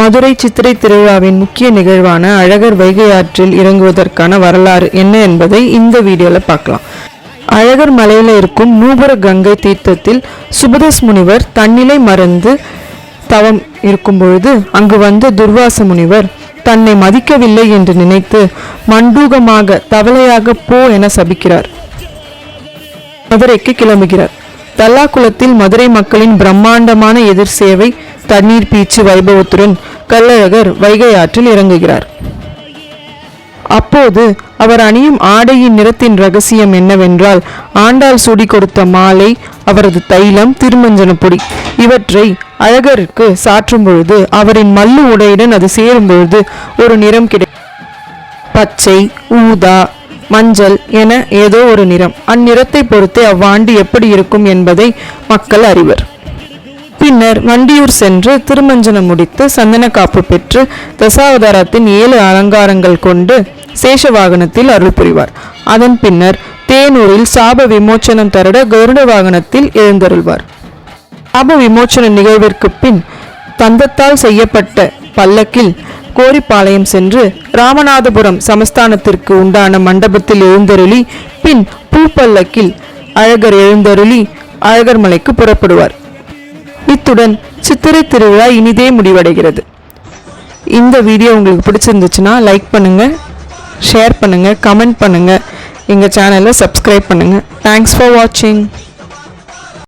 மதுரை சித்திரை திருவிழாவின் முக்கிய நிகழ்வான அழகர் வைகை ஆற்றில் இறங்குவதற்கான வரலாறு என்ன என்பதை இந்த வீடியோவில் பார்க்கலாம். அழகர் மலையில் இருக்கும் நூபுர கங்கை தீர்த்தத்தில் சுபதஸ் முனிவர் தன்னிலை மறந்து தவம் இருக்கும் பொழுது அங்கு வந்த துர்வாச முனிவர் தன்னை மதிக்கவில்லை என்று நினைத்து மண்டூகமாக தவளையாக போ என சபிக்கிறார். மதுரைக்கு கிளம்புகிறார். தல்லாக்குளத்தில் மதுரை மக்களின் பிரம்மாண்டமான எதிர் சேவை தண்ணீர் பீச்சு வைபவத்துடன் கள்ளழகர் வைகை ஆற்றில் இறங்குகிறார். அப்போது அவர் அணியும் ஆடையின் நிறத்தின் ரகசியம் என்னவென்றால் ஆண்டாள் சுடி கொடுத்த மாலை அவரது தைலம் திருமஞ்சன பொடி இவற்றை அழகருக்கு சாற்றும் பொழுது அவரின் மல்லு உடையுடன் அது சேரும் பொழுது ஒரு நிறம் கிடை பச்சை ஊதா மஞ்சள் என ஏதோ ஒரு நிறம். அந்நிறத்தை பொறுத்தே அவ்வாண்டு எப்படி இருக்கும் என்பதை மக்கள் அறிவர். பின்னர் வண்டியூர் சென்று திருமஞ்சனம் முடித்து சந்தன காப்பு பெற்று தசாவதாரத்தின் ஏழு அலங்காரங்கள் கொண்டு சேஷ வாகனத்தில் அருள் புரிவார். அதன் பின்னர் தேனூரில் சாப விமோச்சனம் தருட கருட வாகனத்தில் எழுந்தருள்வார். சாப விமோச்சன நிகழ்விற்கு பின் தந்தத்தால் செய்யப்பட்ட பல்லக்கில் கோரிப்பாளையம் சென்று ராமநாதபுரம் சமஸ்தானத்திற்கு உண்டான மண்டபத்தில் எழுந்தருளி பின் பூப்பல்லக்கில் அழகர் எழுந்தருளி அழகர் மலைக்கு புறப்படுவார். இத்துடன் சித்திரை திருவிழா இனிதே முடிவடைகிறது. இந்த வீடியோ உங்களுக்கு பிடிச்சிருந்துச்சுன்னா லைக் பண்ணுங்க ஷேர் பண்ணுங்க கமெண்ட் பண்ணுங்க. எங்கள் சேனலை சப்ஸ்கிரைப் பண்ணுங்க. தேங்க்ஸ் ஃபார் வாட்சிங்